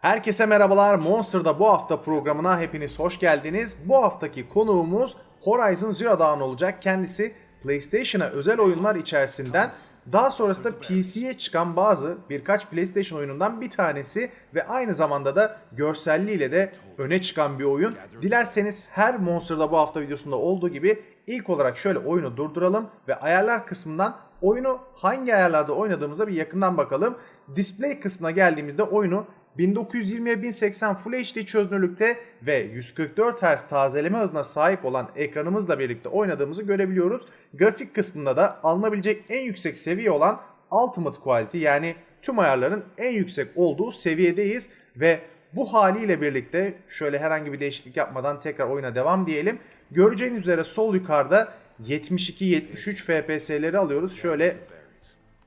Herkese merhabalar. Monster'da bu hafta programına hepiniz hoş geldiniz. Bu haftaki konuğumuz Horizon Zero Dawn olacak. Kendisi PlayStation'a özel oyunlar içerisinden daha sonrasında PC'ye çıkan bazı birkaç PlayStation oyunundan bir tanesi ve aynı zamanda da görselliğiyle de öne çıkan bir oyun. Dilerseniz her Monster'da bu hafta videosunda olduğu gibi ilk olarak şöyle oyunu durduralım ve ayarlar kısmından oyunu hangi ayarlarda oynadığımıza bir yakından bakalım. Display kısmına geldiğimizde oyunu 1920'ye 1080 Full HD çözünürlükte ve 144 Hz tazeleme hızına sahip olan ekranımızla birlikte oynadığımızı görebiliyoruz. Grafik kısmında da alınabilecek en yüksek seviye olan Ultimate Quality yani tüm ayarların en yüksek olduğu seviyedeyiz ve bu haliyle birlikte şöyle herhangi bir değişiklik yapmadan tekrar oyuna devam diyelim. Göreceğiniz üzere sol yukarıda 72-73 FPS'leri alıyoruz. Şöyle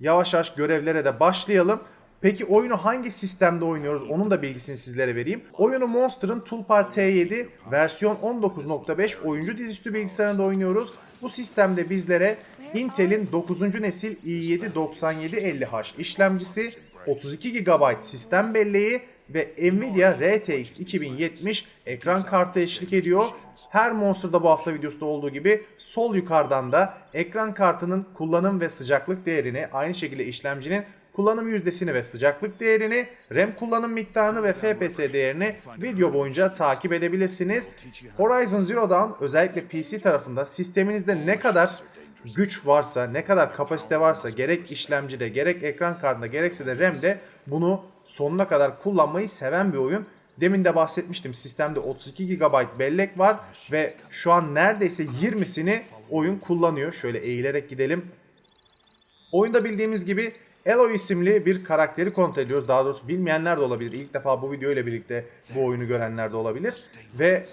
yavaş yavaş görevlere de başlayalım. Peki oyunu hangi sistemde oynuyoruz onun da bilgisini sizlere vereyim. Oyunu Monster'ın Toolbar T7 versiyon 19.5 oyuncu dizüstü bilgisayarında oynuyoruz. Bu sistemde bizlere Intel'in 9. nesil i7 9750H işlemcisi, 32 GB sistem belleği ve Nvidia RTX 2070 ekran kartı eşlik ediyor. Her Monster'da bu hafta videosunda olduğu gibi sol yukarıdan da ekran kartının kullanım ve sıcaklık değerini, aynı şekilde işlemcinin kullanım yüzdesini ve sıcaklık değerini, RAM kullanım miktarını ve FPS değerini video boyunca takip edebilirsiniz. Horizon Zero Dawn özellikle PC tarafında sisteminizde ne kadar güç varsa, ne kadar kapasite varsa gerek işlemcide, gerek ekran kartında, gerekse de RAM'de bunu sonuna kadar kullanmayı seven bir oyun. Demin de bahsetmiştim sistemde 32 GB bellek var ve şu an neredeyse 20'sini oyun kullanıyor. Şöyle eğilerek gidelim. Oyunda bildiğimiz gibi Eloy isimli bir karakteri kontrol ediyoruz. Daha doğrusu bilmeyenler de olabilir. İlk defa bu video ile birlikte bu oyunu görenler de olabilir. Ve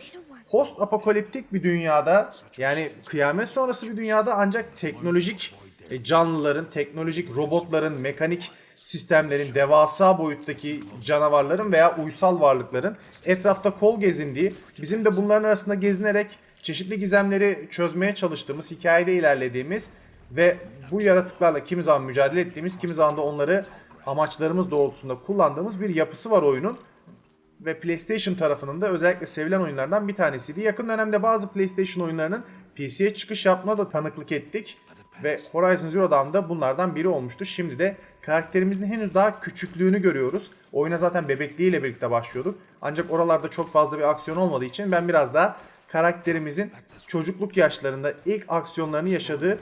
post apokaliptik bir dünyada yani kıyamet sonrası bir dünyada ancak teknolojik e, canlıların, teknolojik robotların, mekanik sistemlerin, devasa boyuttaki canavarların veya uysal varlıkların etrafta kol gezindiği, bizim de bunların arasında gezinerek çeşitli gizemleri çözmeye çalıştığımız, hikayede ilerlediğimiz ve bu yaratıklarla kimi zaman mücadele ettiğimiz, kimi zaman da onları amaçlarımız doğrultusunda kullandığımız bir yapısı var oyunun. Ve PlayStation tarafının da özellikle sevilen oyunlardan bir tanesiydi. Yakın dönemde bazı PlayStation oyunlarının PC'ye çıkış yapmına da tanıklık ettik. Ve Horizon Zero Dawn da bunlardan biri olmuştu. Şimdi de karakterimizin henüz daha küçüklüğünü görüyoruz. Oyuna zaten bebekliğiyle birlikte başlıyorduk. Ancak oralarda çok fazla bir aksiyon olmadığı için ben biraz daha karakterimizin çocukluk yaşlarında ilk aksiyonlarını yaşadığı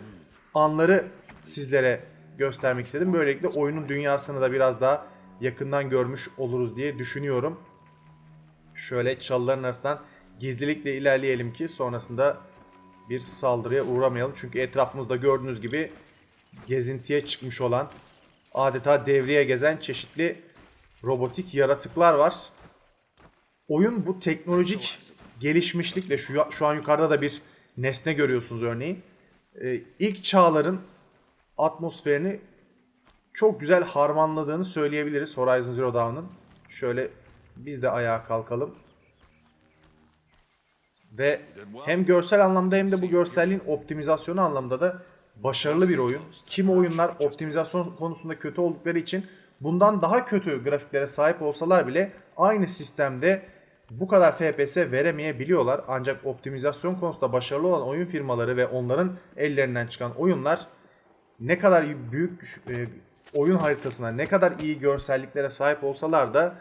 anları sizlere göstermek istedim. Böylelikle oyunun dünyasını da biraz daha yakından görmüş oluruz diye düşünüyorum. Şöyle çalıların arasından gizlilikle ilerleyelim ki sonrasında bir saldırıya uğramayalım. Çünkü etrafımızda gördüğünüz gibi gezintiye çıkmış olan adeta devreye gezen çeşitli robotik yaratıklar var. Oyun bu teknolojik gelişmişlikle şu, şu an yukarıda da bir nesne görüyorsunuz örneğin. Ee, ilk çağların atmosferini çok güzel harmanladığını söyleyebiliriz Horizon Zero Dawn'ın. Şöyle biz de ayağa kalkalım. Ve hem görsel anlamda hem de bu görselliğin optimizasyonu anlamda da başarılı bir oyun. Kimi oyunlar optimizasyon konusunda kötü oldukları için bundan daha kötü grafiklere sahip olsalar bile aynı sistemde bu kadar FPS veremeyebiliyorlar. Ancak optimizasyon konusunda başarılı olan oyun firmaları ve onların ellerinden çıkan oyunlar ne kadar büyük e, oyun haritasına, ne kadar iyi görselliklere sahip olsalar da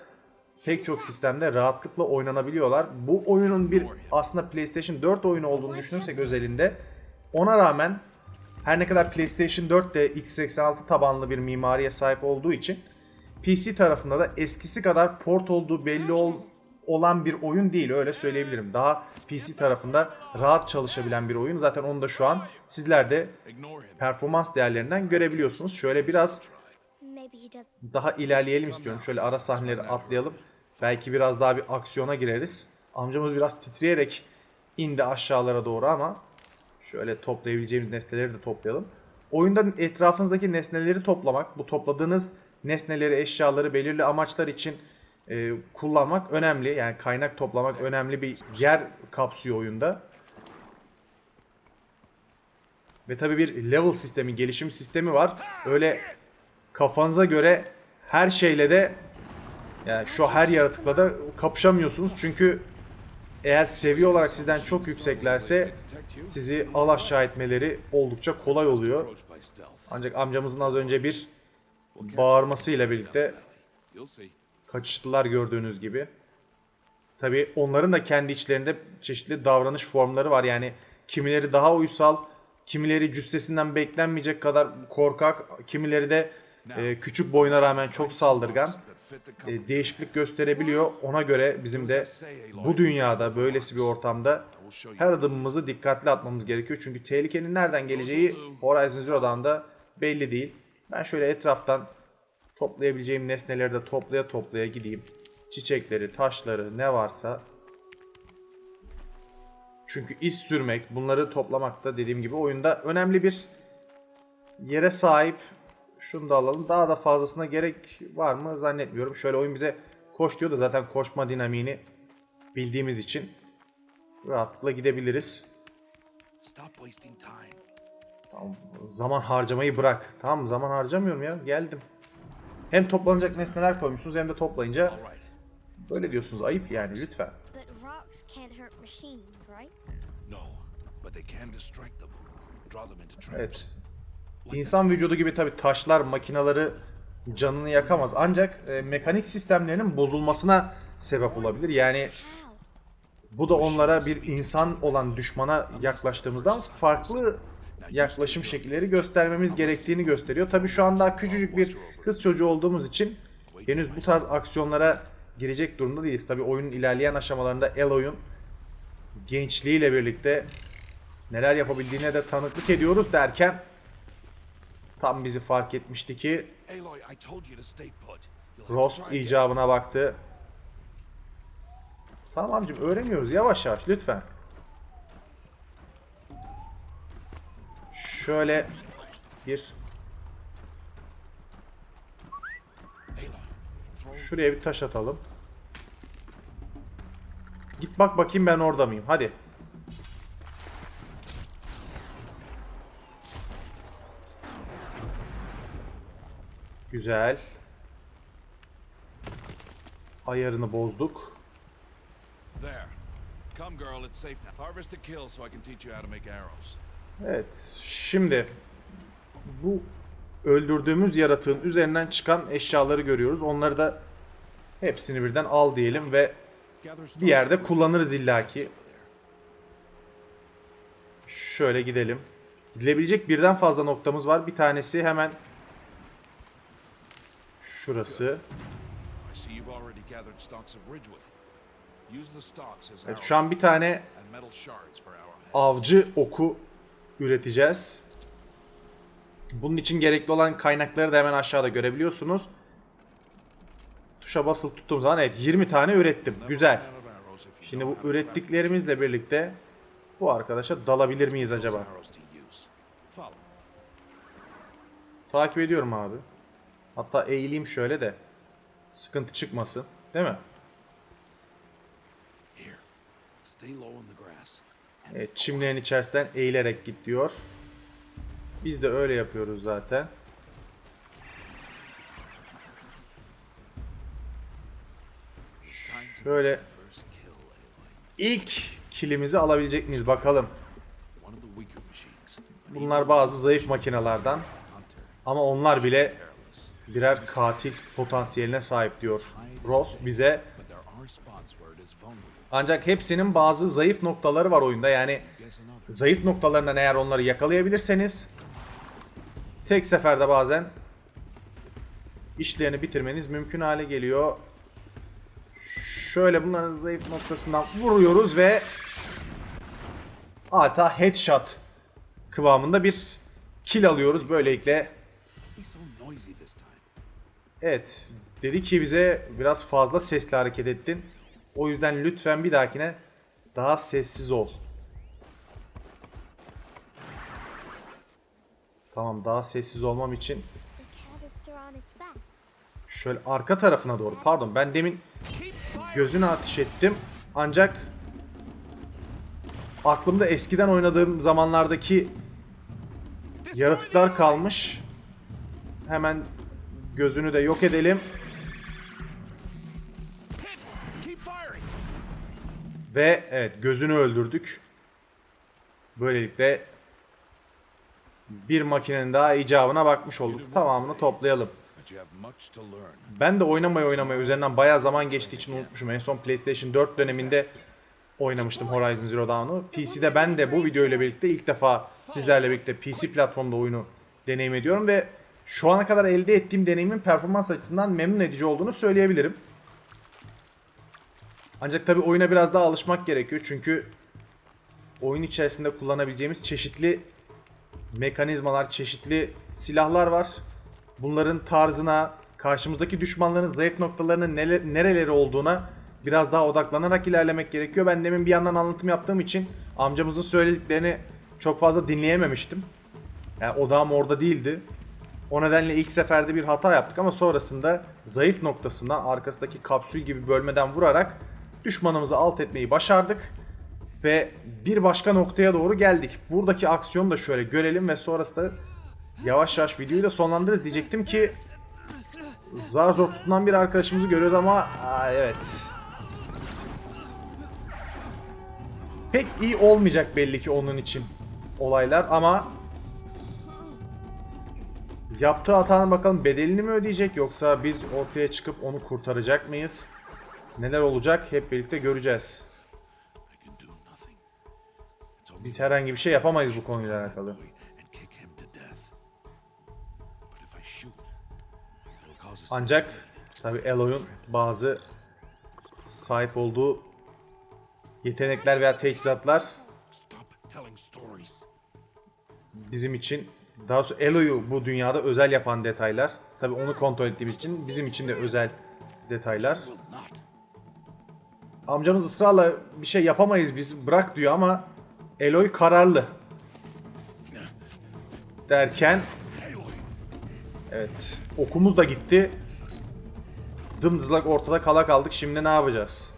pek çok sistemde rahatlıkla oynanabiliyorlar. Bu oyunun bir aslında PlayStation 4 oyunu olduğunu düşünürsek özelinde ona rağmen her ne kadar PlayStation 4 de x86 tabanlı bir mimariye sahip olduğu için PC tarafında da eskisi kadar port olduğu belli ol, olan bir oyun değil öyle söyleyebilirim. Daha PC tarafında rahat çalışabilen bir oyun. Zaten onu da şu an sizler de performans değerlerinden görebiliyorsunuz. Şöyle biraz daha ilerleyelim istiyorum. Şöyle ara sahneleri atlayalım. Belki biraz daha bir aksiyona gireriz. Amcamız biraz titreyerek indi aşağılara doğru ama şöyle toplayabileceğimiz nesneleri de toplayalım. Oyunda etrafınızdaki nesneleri toplamak, bu topladığınız nesneleri, eşyaları belirli amaçlar için e, kullanmak önemli. Yani kaynak toplamak önemli bir yer kapsıyor oyunda. Ve tabii bir level sistemi, gelişim sistemi var. Öyle kafanıza göre her şeyle de Yani şu her yaratıkla da kapışamıyorsunuz çünkü eğer seviye olarak sizden çok yükseklerse sizi al aşağı etmeleri oldukça kolay oluyor. Ancak amcamızın az önce bir bağırmasıyla birlikte kaçıştılar gördüğünüz gibi. Tabi onların da kendi içlerinde çeşitli davranış formları var. Yani kimileri daha uysal, kimileri cüssesinden beklenmeyecek kadar korkak, kimileri de e, küçük boyuna rağmen çok saldırgan. E, değişiklik gösterebiliyor. Ona göre bizim de bu dünyada böylesi bir ortamda her adımımızı dikkatli atmamız gerekiyor. Çünkü tehlikenin nereden geleceği Horizon Zero'dan da belli değil. Ben şöyle etraftan toplayabileceğim nesneleri de toplaya toplaya gideyim. Çiçekleri, taşları ne varsa. Çünkü iz sürmek, bunları toplamak da dediğim gibi oyunda önemli bir yere sahip. Şunu da alalım. Daha da fazlasına gerek var mı zannetmiyorum. Şöyle oyun bize koş diyor da zaten koşma dinamiğini bildiğimiz için rahatlıkla gidebiliriz. Tamam, zaman harcamayı bırak. Tamam zaman harcamıyorum ya. Geldim. Hem toplanacak nesneler koymuşsunuz hem de toplayınca böyle diyorsunuz. Ayıp yani lütfen. Evet. İnsan vücudu gibi tabi taşlar, makinaları canını yakamaz. Ancak e, mekanik sistemlerinin bozulmasına sebep olabilir. Yani bu da onlara bir insan olan düşmana yaklaştığımızdan farklı yaklaşım şekilleri göstermemiz gerektiğini gösteriyor. Tabi şu an daha küçücük bir kız çocuğu olduğumuz için henüz bu tarz aksiyonlara girecek durumda değiliz. Tabi oyunun ilerleyen aşamalarında Eloy'un gençliğiyle birlikte neler yapabildiğine de tanıklık ediyoruz derken tam bizi fark etmişti ki again. icabına baktı. Tamam amcım öğreniyoruz yavaş yavaş lütfen. Şöyle bir şuraya bir taş atalım. Git bak bakayım ben orada mıyım? Hadi. Güzel. Ayarını bozduk. there. Come, girl, it's safe now. Harvest a kill so I can teach you how to make arrows. Evet. Şimdi bu öldürdüğümüz yaratığın üzerinden çıkan eşyaları görüyoruz. Onları da hepsini birden al diyelim ve bir yerde kullanırız illaki. Şöyle gidelim. Gidilebilecek birden fazla noktamız var. Bir tanesi hemen şurası. Evet, şu an bir tane avcı oku üreteceğiz. Bunun için gerekli olan kaynakları da hemen aşağıda görebiliyorsunuz. Tuşa basılı tuttuğum zaman evet 20 tane ürettim. Güzel. Şimdi bu ürettiklerimizle birlikte bu arkadaşa dalabilir miyiz acaba? Takip ediyorum abi. Hatta eğileyim şöyle de sıkıntı çıkmasın. Değil mi? Evet, çimlerin içerisinden eğilerek git diyor. Biz de öyle yapıyoruz zaten. Böyle ilk kilimizi alabilecek miyiz bakalım. Bunlar bazı zayıf makinelerden ama onlar bile birer katil potansiyeline sahip diyor. Ross bize ancak hepsinin bazı zayıf noktaları var oyunda. Yani zayıf noktalarından eğer onları yakalayabilirseniz tek seferde bazen işlerini bitirmeniz mümkün hale geliyor. Şöyle bunların zayıf noktasından vuruyoruz ve adeta headshot kıvamında bir kill alıyoruz. Böylelikle evet dedi ki bize biraz fazla sesli hareket ettin. O yüzden lütfen bir dahakine daha sessiz ol. Tamam daha sessiz olmam için şöyle arka tarafına doğru pardon ben demin gözüne ateş ettim ancak aklımda eskiden oynadığım zamanlardaki yaratıklar kalmış. Hemen gözünü de yok edelim. Ve evet gözünü öldürdük. Böylelikle bir makinenin daha icabına bakmış olduk. Tamamını toplayalım. Ben de oynamaya oynamaya üzerinden bayağı zaman geçtiği için unutmuşum. En son PlayStation 4 döneminde oynamıştım Horizon Zero Dawn'u. PC'de ben de bu video ile birlikte ilk defa sizlerle birlikte PC platformda oyunu deneyim ediyorum ve şu ana kadar elde ettiğim deneyimin performans açısından memnun edici olduğunu söyleyebilirim. Ancak tabi oyuna biraz daha alışmak gerekiyor çünkü oyun içerisinde kullanabileceğimiz çeşitli mekanizmalar, çeşitli silahlar var. Bunların tarzına, karşımızdaki düşmanların zayıf noktalarının nele- nereleri olduğuna biraz daha odaklanarak ilerlemek gerekiyor. Ben demin bir yandan anlatım yaptığım için amcamızın söylediklerini çok fazla dinleyememiştim. Yani odağım orada değildi. O nedenle ilk seferde bir hata yaptık ama sonrasında zayıf noktasından arkasındaki kapsül gibi bölmeden vurarak düşmanımızı alt etmeyi başardık. Ve bir başka noktaya doğru geldik. Buradaki aksiyonu da şöyle görelim ve sonrasında yavaş yavaş videoyu da sonlandırırız diyecektim ki zar zor tutunan bir arkadaşımızı görüyoruz ama aa, evet. Pek iyi olmayacak belli ki onun için olaylar ama yaptığı hatanın bakalım bedelini mi ödeyecek yoksa biz ortaya çıkıp onu kurtaracak mıyız? Neler olacak hep birlikte göreceğiz. Biz herhangi bir şey yapamayız bu konuyla alakalı. Ancak tabi Eloy'un bazı sahip olduğu yetenekler veya teçhizatlar bizim için daha doğrusu Eloy'u bu dünyada özel yapan detaylar. Tabi onu kontrol ettiğimiz için bizim için de özel detaylar. Amcamız ısrarla bir şey yapamayız biz bırak diyor ama Eloy kararlı. Derken evet okumuz da gitti. Dımdızlak ortada kala kaldık. Şimdi ne yapacağız?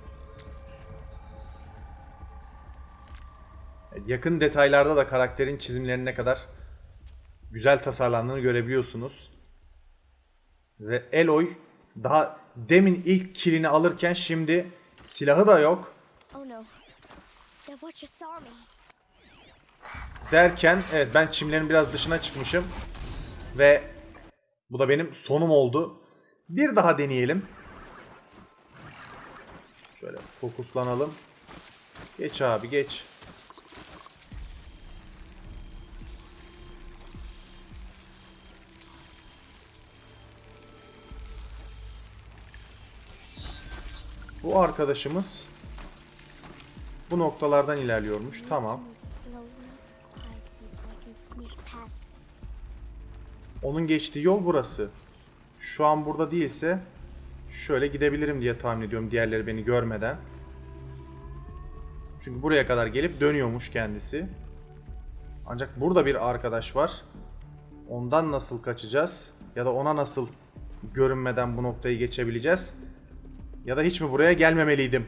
Yakın detaylarda da karakterin çizimlerinin ne kadar güzel tasarlandığını görebiliyorsunuz. Ve Eloy daha demin ilk kilini alırken şimdi silahı da yok Oh derken evet ben çimlerin biraz dışına çıkmışım ve bu da benim sonum oldu. Bir daha deneyelim. Şöyle fokuslanalım. Geç abi geç. Bu arkadaşımız bu noktalardan ilerliyormuş. Tamam. Onun geçtiği yol burası. Şu an burada değilse şöyle gidebilirim diye tahmin ediyorum diğerleri beni görmeden. Çünkü buraya kadar gelip dönüyormuş kendisi. Ancak burada bir arkadaş var. Ondan nasıl kaçacağız? Ya da ona nasıl görünmeden bu noktayı geçebileceğiz? Ya da hiç mi buraya gelmemeliydim?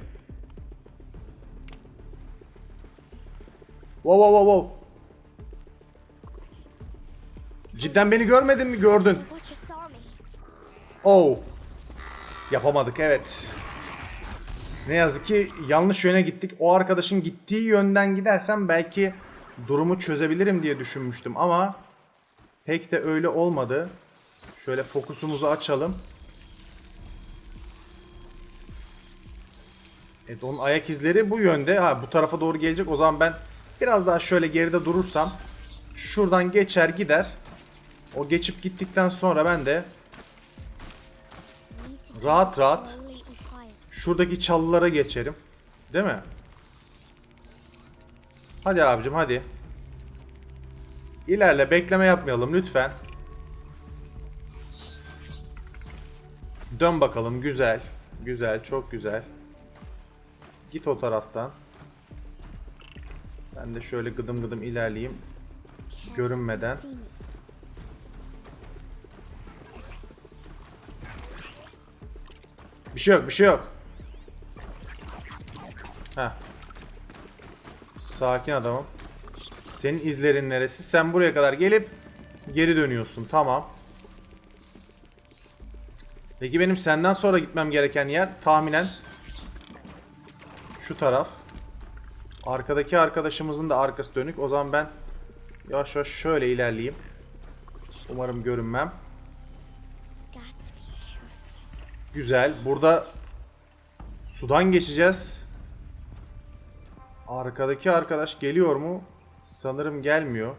Wow wow wow wow. Cidden beni görmedin mi? Gördün. Oh. Yapamadık evet. Ne yazık ki yanlış yöne gittik. O arkadaşın gittiği yönden gidersem belki durumu çözebilirim diye düşünmüştüm ama pek de öyle olmadı. Şöyle fokusumuzu açalım. Evet onun ayak izleri bu yönde. Ha bu tarafa doğru gelecek. O zaman ben biraz daha şöyle geride durursam şuradan geçer gider. O geçip gittikten sonra ben de Rahat rahat. şuradaki çalılara geçerim. Değil mi? Hadi abicim hadi. İlerle bekleme yapmayalım lütfen. Dön bakalım güzel. Güzel çok güzel. Git o taraftan. Ben de şöyle gıdım gıdım ilerleyeyim. Görünmeden. Bir şey yok, bir şey yok. Heh. Sakin adamım. Senin izlerin neresi? Sen buraya kadar gelip geri dönüyorsun. Tamam. Peki benim senden sonra gitmem gereken yer tahminen şu taraf. Arkadaki arkadaşımızın da arkası dönük. O zaman ben yavaş yavaş şöyle ilerleyeyim. Umarım görünmem. Güzel. Burada sudan geçeceğiz. Arkadaki arkadaş geliyor mu? Sanırım gelmiyor.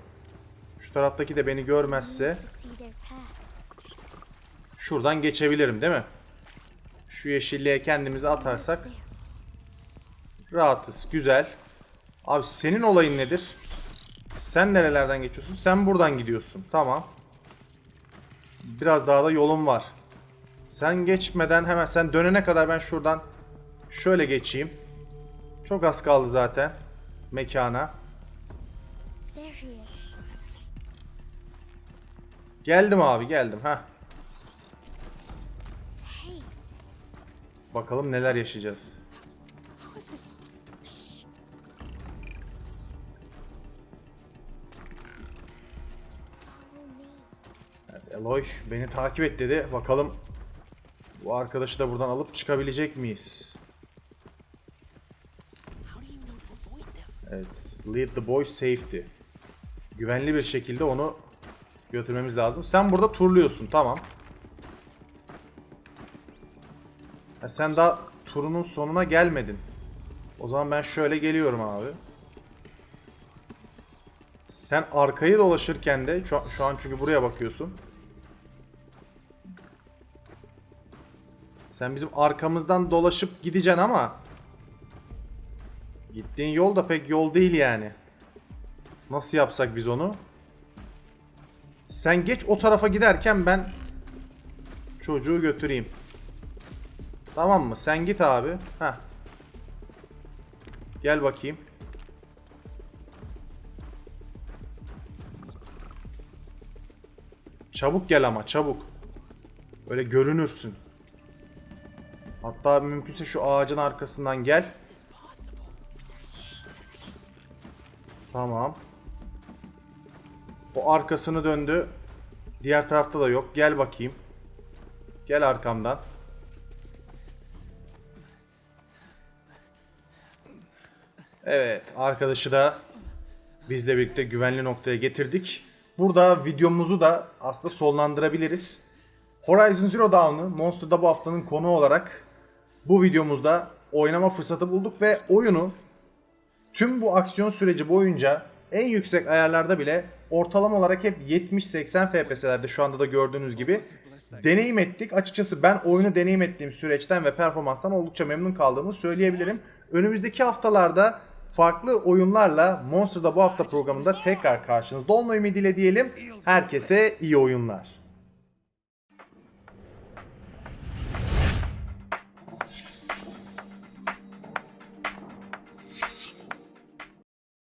Şu taraftaki de beni görmezse şuradan geçebilirim değil mi? Şu yeşilliğe kendimizi atarsak. Rahatız. Güzel. Abi senin olayın nedir? Sen nerelerden geçiyorsun? Sen buradan gidiyorsun. Tamam. Biraz daha da yolum var. Sen geçmeden hemen sen dönene kadar ben şuradan şöyle geçeyim. Çok az kaldı zaten mekana. Geldim abi geldim ha. Bakalım neler yaşayacağız. Eloy beni takip et dedi. Bakalım bu arkadaşı da buradan alıp çıkabilecek miyiz? Evet. Lead the boy safety. Güvenli bir şekilde onu götürmemiz lazım. Sen burada turluyorsun. Tamam. Ha, sen daha turunun sonuna gelmedin. O zaman ben şöyle geliyorum abi. Sen arkayı dolaşırken de şu an, şu an çünkü buraya bakıyorsun. Sen bizim arkamızdan dolaşıp gideceksin ama gittiğin yol da pek yol değil yani. Nasıl yapsak biz onu? Sen geç o tarafa giderken ben çocuğu götüreyim. Tamam mı? Sen git abi. Heh. Gel bakayım. Çabuk gel ama çabuk. Öyle görünürsün. Hatta mümkünse şu ağacın arkasından gel. Tamam. O arkasını döndü. Diğer tarafta da yok. Gel bakayım. Gel arkamdan. Evet, arkadaşı da bizle birlikte güvenli noktaya getirdik. Burada videomuzu da aslında sonlandırabiliriz. Horizon Zero Dawn'ı Monster'da bu haftanın konu olarak bu videomuzda oynama fırsatı bulduk ve oyunu tüm bu aksiyon süreci boyunca en yüksek ayarlarda bile ortalama olarak hep 70-80 FPS'lerde şu anda da gördüğünüz gibi deneyim ettik. Açıkçası ben oyunu deneyim ettiğim süreçten ve performanstan oldukça memnun kaldığımı söyleyebilirim. Önümüzdeki haftalarda farklı oyunlarla Monster'da bu hafta programında tekrar karşınızda olma ümidiyle diyelim. Herkese iyi oyunlar.